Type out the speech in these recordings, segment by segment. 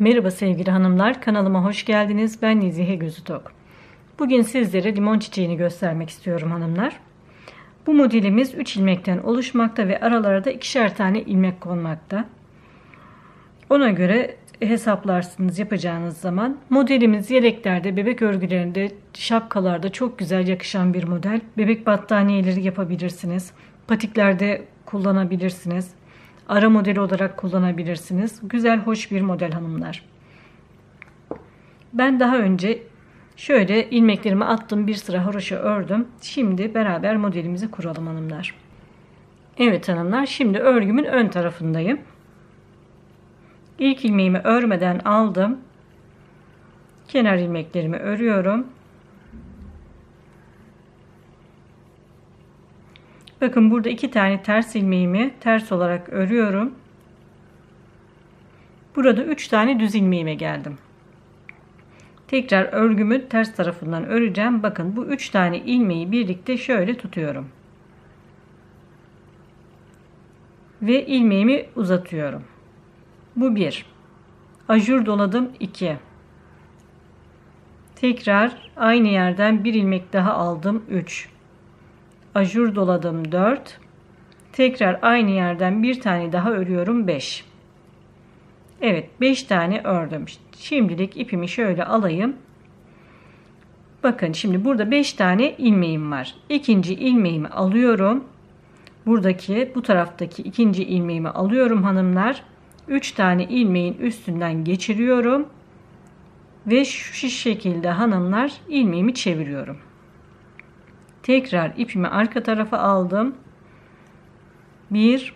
Merhaba sevgili hanımlar, kanalıma hoş geldiniz. Ben Nezihe Gözütok. Bugün sizlere limon çiçeğini göstermek istiyorum hanımlar. Bu modelimiz 3 ilmekten oluşmakta ve aralarda ikişer tane ilmek konmakta. Ona göre hesaplarsınız yapacağınız zaman. Modelimiz yeleklerde, bebek örgülerinde, şapkalarda çok güzel yakışan bir model. Bebek battaniyeleri yapabilirsiniz. Patiklerde kullanabilirsiniz. Ara modeli olarak kullanabilirsiniz. Güzel, hoş bir model hanımlar. Ben daha önce şöyle ilmeklerimi attım. Bir sıra haroşa ördüm. Şimdi beraber modelimizi kuralım hanımlar. Evet hanımlar, şimdi örgümün ön tarafındayım. İlk ilmeğimi örmeden aldım. Kenar ilmeklerimi örüyorum. Bakın burada iki tane ters ilmeğimi ters olarak örüyorum. Burada üç tane düz ilmeğime geldim. Tekrar örgümü ters tarafından öreceğim. Bakın bu üç tane ilmeği birlikte şöyle tutuyorum. Ve ilmeğimi uzatıyorum. Bu bir. Ajur doladım 2. Tekrar aynı yerden bir ilmek daha aldım 3. Ajur doladım 4. Tekrar aynı yerden bir tane daha örüyorum 5. Evet 5 tane ördüm. Şimdilik ipimi şöyle alayım. Bakın şimdi burada 5 tane ilmeğim var. İkinci ilmeğimi alıyorum. Buradaki bu taraftaki ikinci ilmeğimi alıyorum hanımlar. 3 tane ilmeğin üstünden geçiriyorum. Ve şu şekilde hanımlar ilmeğimi çeviriyorum. Tekrar ipimi arka tarafa aldım. 1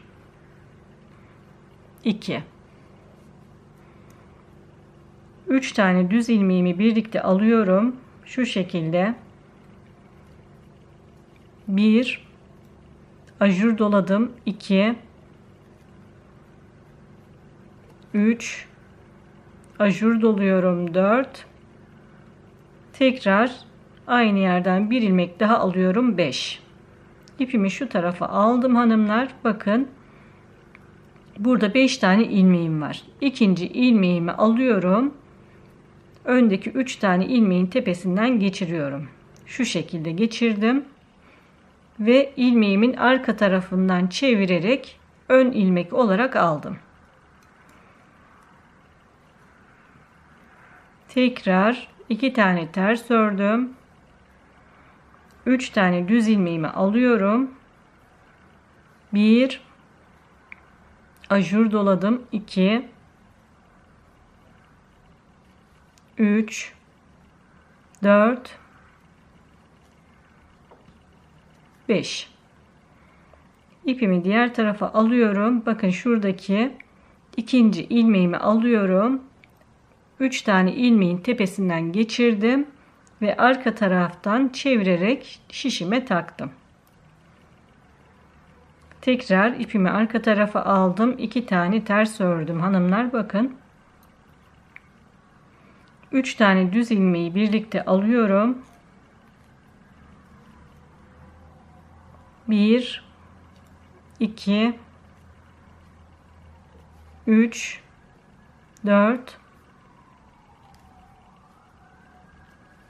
2 3 tane düz ilmeğimi birlikte alıyorum. Şu şekilde. 1 ajur doladım. 2 3 ajur doluyorum. 4 tekrar aynı yerden bir ilmek daha alıyorum 5 ipimi şu tarafa aldım hanımlar bakın. Burada 5 tane ilmeğim var. İkinci ilmeğimi alıyorum. Öndeki 3 tane ilmeğin tepesinden geçiriyorum. Şu şekilde geçirdim. Ve ilmeğimin arka tarafından çevirerek ön ilmek olarak aldım. Tekrar iki tane ters ördüm 3 tane düz ilmeğimi alıyorum. 1 ajur doladım. 2 3 4 5 ipimi diğer tarafa alıyorum. Bakın şuradaki ikinci ilmeğimi alıyorum. 3 tane ilmeğin tepesinden geçirdim ve arka taraftan çevirerek şişime taktım. Tekrar ipimi arka tarafa aldım. 2 tane ters ördüm hanımlar bakın. 3 tane düz ilmeği birlikte alıyorum. 1 2 3 4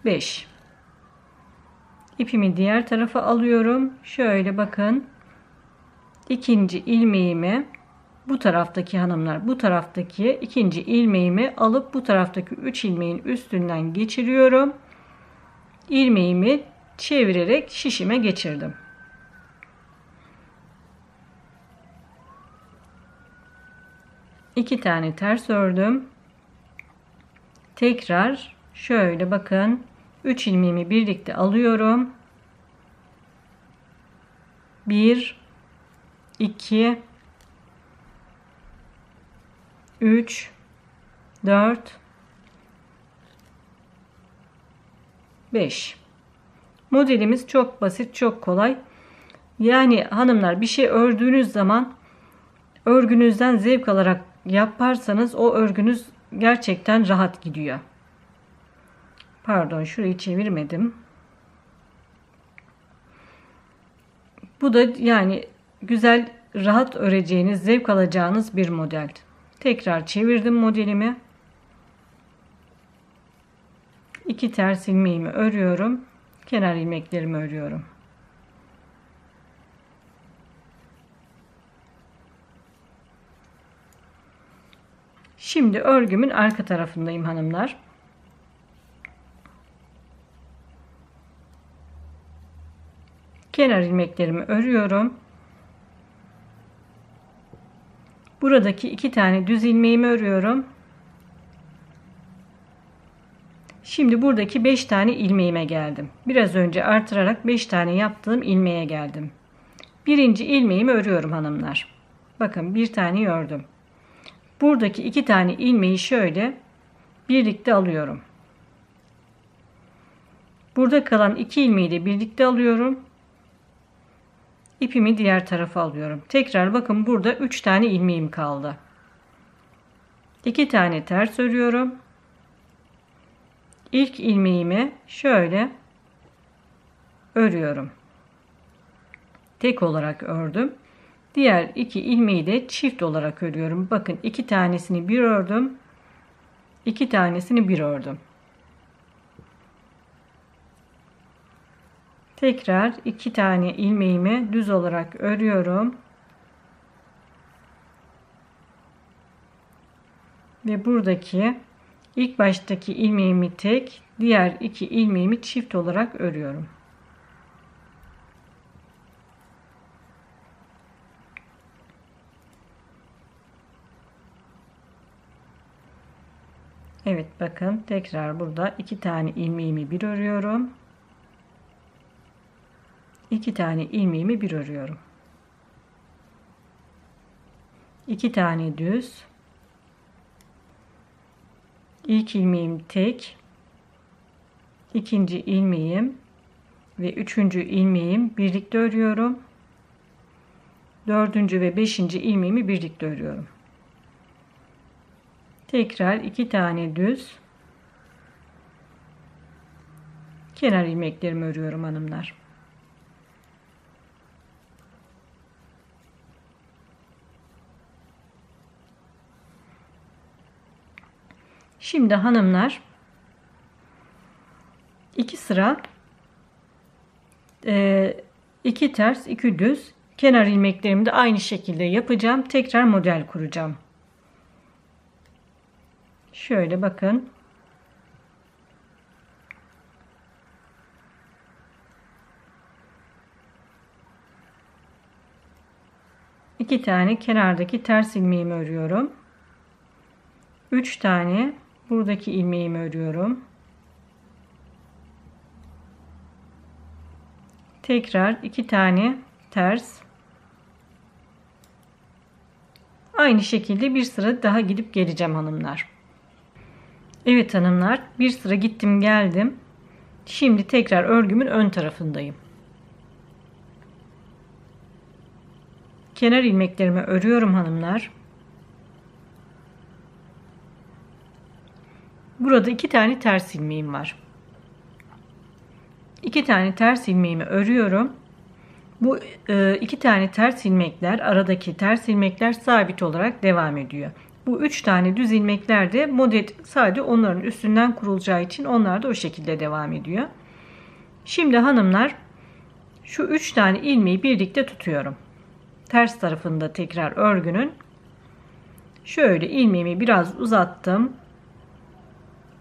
5 ipimi diğer tarafa alıyorum. Şöyle bakın. İkinci ilmeğimi bu taraftaki hanımlar bu taraftaki ikinci ilmeğimi alıp bu taraftaki 3 ilmeğin üstünden geçiriyorum. İlmeğimi çevirerek şişime geçirdim. İki tane ters ördüm. Tekrar şöyle bakın 3 ilmeğimi birlikte alıyorum. 1 2 3 4 5 Modelimiz çok basit, çok kolay. Yani hanımlar bir şey ördüğünüz zaman örgünüzden zevk alarak yaparsanız o örgünüz gerçekten rahat gidiyor. Pardon şurayı çevirmedim. Bu da yani güzel rahat öreceğiniz zevk alacağınız bir model. Tekrar çevirdim modelimi. 2 ters ilmeğimi örüyorum. Kenar ilmeklerimi örüyorum. Şimdi örgümün arka tarafındayım hanımlar. Kenar ilmeklerimi örüyorum. Buradaki iki tane düz ilmeğimi örüyorum. Şimdi buradaki 5 tane ilmeğime geldim. Biraz önce artırarak 5 tane yaptığım ilmeğe geldim. Birinci ilmeğimi örüyorum hanımlar. Bakın bir tane ördüm. Buradaki iki tane ilmeği şöyle birlikte alıyorum. Burada kalan iki ilmeği de birlikte alıyorum. İpimi diğer tarafa alıyorum. Tekrar bakın burada 3 tane ilmeğim kaldı. 2 tane ters örüyorum. İlk ilmeğimi şöyle örüyorum. Tek olarak ördüm. Diğer iki ilmeği de çift olarak örüyorum. Bakın iki tanesini bir ördüm. iki tanesini bir ördüm. Tekrar iki tane ilmeğimi düz olarak örüyorum. Ve buradaki ilk baştaki ilmeğimi tek, diğer iki ilmeğimi çift olarak örüyorum. Evet bakın tekrar burada iki tane ilmeğimi bir örüyorum. İki tane ilmeğimi bir örüyorum. iki tane düz. İlk ilmeğim tek. ikinci ilmeğim ve üçüncü ilmeğim birlikte örüyorum. Dördüncü ve beşinci ilmeğimi birlikte örüyorum. Tekrar iki tane düz kenar ilmeklerimi örüyorum hanımlar. Şimdi hanımlar iki sıra e, iki ters iki düz kenar ilmeklerimi de aynı şekilde yapacağım. Tekrar model kuracağım. Şöyle bakın. iki tane kenardaki ters ilmeğimi örüyorum. Üç tane buradaki ilmeğimi örüyorum. Tekrar iki tane ters. Aynı şekilde bir sıra daha gidip geleceğim hanımlar. Evet hanımlar bir sıra gittim geldim. Şimdi tekrar örgümün ön tarafındayım. Kenar ilmeklerimi örüyorum hanımlar. Burada iki tane ters ilmeğim var. İki tane ters ilmeğimi örüyorum. Bu e, iki tane ters ilmekler aradaki ters ilmekler sabit olarak devam ediyor. Bu üç tane düz ilmekler de model sadece onların üstünden kurulacağı için onlar da o şekilde devam ediyor. Şimdi hanımlar şu üç tane ilmeği birlikte tutuyorum. Ters tarafında tekrar örgünün şöyle ilmeğimi biraz uzattım.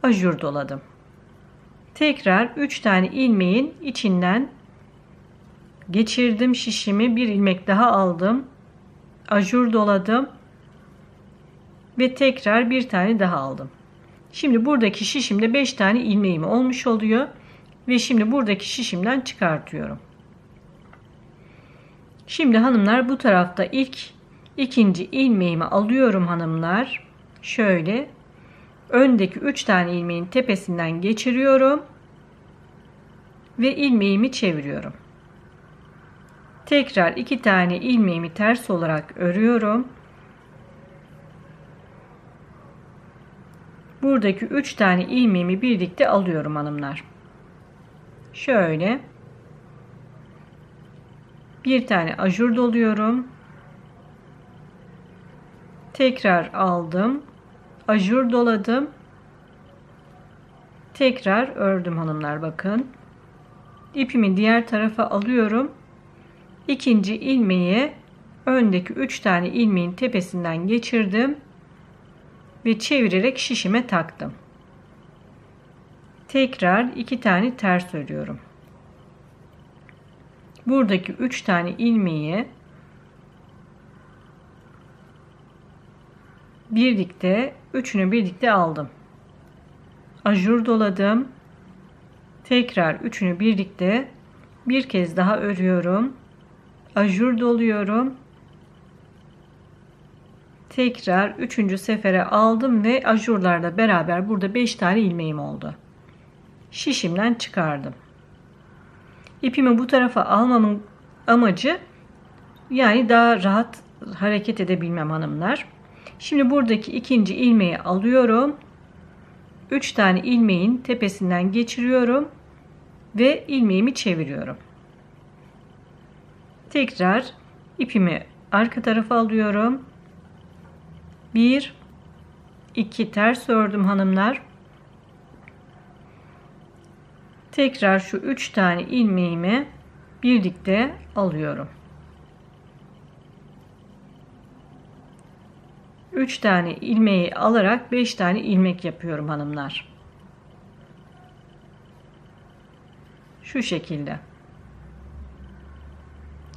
Ajur doladım. Tekrar 3 tane ilmeğin içinden geçirdim şişimi bir ilmek daha aldım. Ajur doladım ve tekrar bir tane daha aldım. Şimdi buradaki şişimde 5 tane ilmeğim olmuş oluyor ve şimdi buradaki şişimden çıkartıyorum. Şimdi hanımlar bu tarafta ilk ikinci ilmeğimi alıyorum hanımlar. Şöyle öndeki 3 tane ilmeğin tepesinden geçiriyorum ve ilmeğimi çeviriyorum. Tekrar 2 tane ilmeğimi ters olarak örüyorum. buradaki 3 tane ilmeğimi birlikte alıyorum hanımlar. Şöyle bir tane ajur doluyorum. Tekrar aldım. Ajur doladım. Tekrar ördüm hanımlar bakın. İpimi diğer tarafa alıyorum. İkinci ilmeği öndeki 3 tane ilmeğin tepesinden geçirdim ve çevirerek şişime taktım. Tekrar 2 tane ters örüyorum. Buradaki 3 tane ilmeği birlikte üçünü birlikte aldım. Ajur doladım. Tekrar üçünü birlikte bir kez daha örüyorum. Ajur doluyorum. Tekrar üçüncü sefere aldım ve ajurlarla beraber burada 5 tane ilmeğim oldu. Şişimden çıkardım. İpimi bu tarafa almamın amacı yani daha rahat hareket edebilmem hanımlar. Şimdi buradaki ikinci ilmeği alıyorum. 3 tane ilmeğin tepesinden geçiriyorum ve ilmeğimi çeviriyorum. Tekrar ipimi arka tarafa alıyorum. 1 2 ters ördüm hanımlar. Tekrar şu 3 tane ilmeğimi birlikte alıyorum. 3 tane ilmeği alarak 5 tane ilmek yapıyorum hanımlar. Şu şekilde.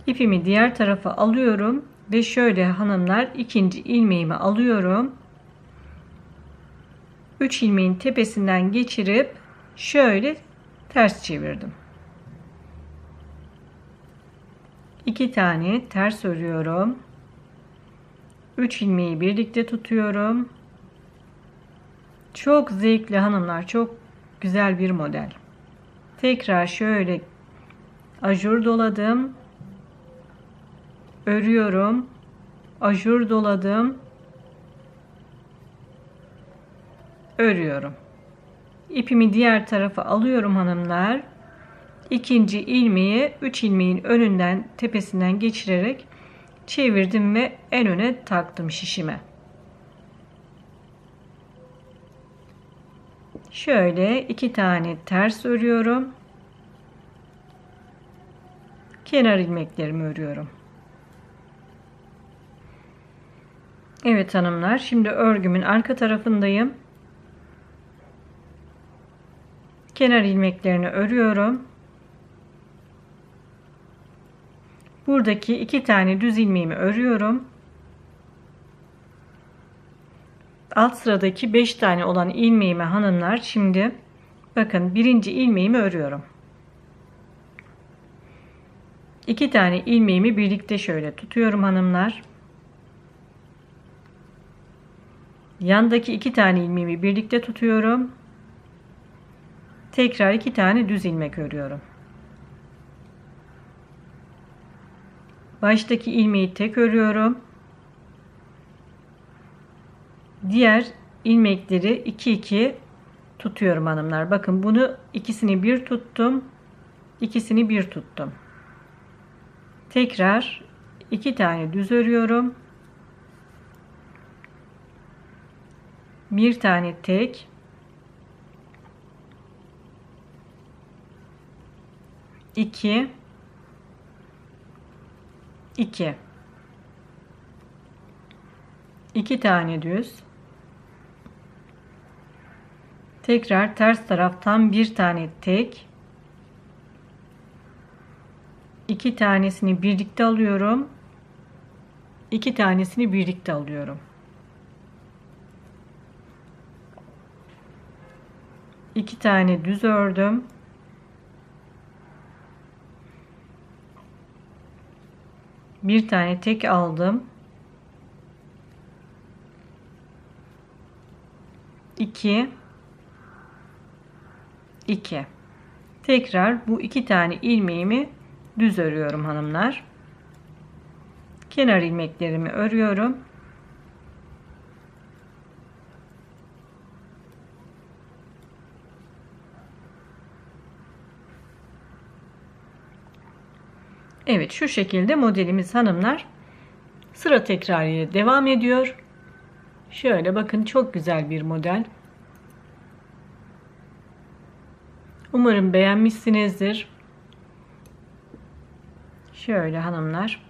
İpimi diğer tarafa alıyorum ve şöyle hanımlar ikinci ilmeğimi alıyorum. 3 ilmeğin tepesinden geçirip şöyle ters çevirdim. 2 tane ters örüyorum. 3 ilmeği birlikte tutuyorum. Çok zevkli hanımlar. Çok güzel bir model. Tekrar şöyle ajur doladım. Örüyorum. Ajur doladım. Örüyorum. İpimi diğer tarafa alıyorum hanımlar. İkinci ilmeği 3 ilmeğin önünden tepesinden geçirerek çevirdim ve en öne taktım şişime. Şöyle iki tane ters örüyorum. Kenar ilmeklerimi örüyorum. Evet hanımlar, şimdi örgümün arka tarafındayım. Kenar ilmeklerini örüyorum. Buradaki iki tane düz ilmeğimi örüyorum. Alt sıradaki 5 tane olan ilmeğimi hanımlar şimdi bakın birinci ilmeğimi örüyorum. İki tane ilmeğimi birlikte şöyle tutuyorum hanımlar. Yandaki iki tane ilmeğimi birlikte tutuyorum. Tekrar iki tane düz ilmek örüyorum. Baştaki ilmeği tek örüyorum. Diğer ilmekleri 2 2 tutuyorum hanımlar. Bakın bunu ikisini bir tuttum. ikisini bir tuttum. Tekrar iki tane düz örüyorum. Bir tane tek. iki 2 2 tane düz. Tekrar ters taraftan bir tane tek. İki tanesini birlikte alıyorum. İki tanesini birlikte alıyorum. İki tane düz ördüm bir tane tek aldım. 2 2 tekrar bu iki tane ilmeğimi düz örüyorum hanımlar. Kenar ilmeklerimi örüyorum Evet şu şekilde modelimiz hanımlar sıra tekrarıyla devam ediyor. Şöyle bakın çok güzel bir model. Umarım beğenmişsinizdir. Şöyle hanımlar.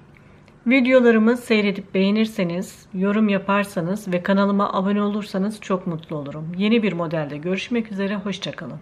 Videolarımı seyredip beğenirseniz, yorum yaparsanız ve kanalıma abone olursanız çok mutlu olurum. Yeni bir modelde görüşmek üzere, hoşçakalın.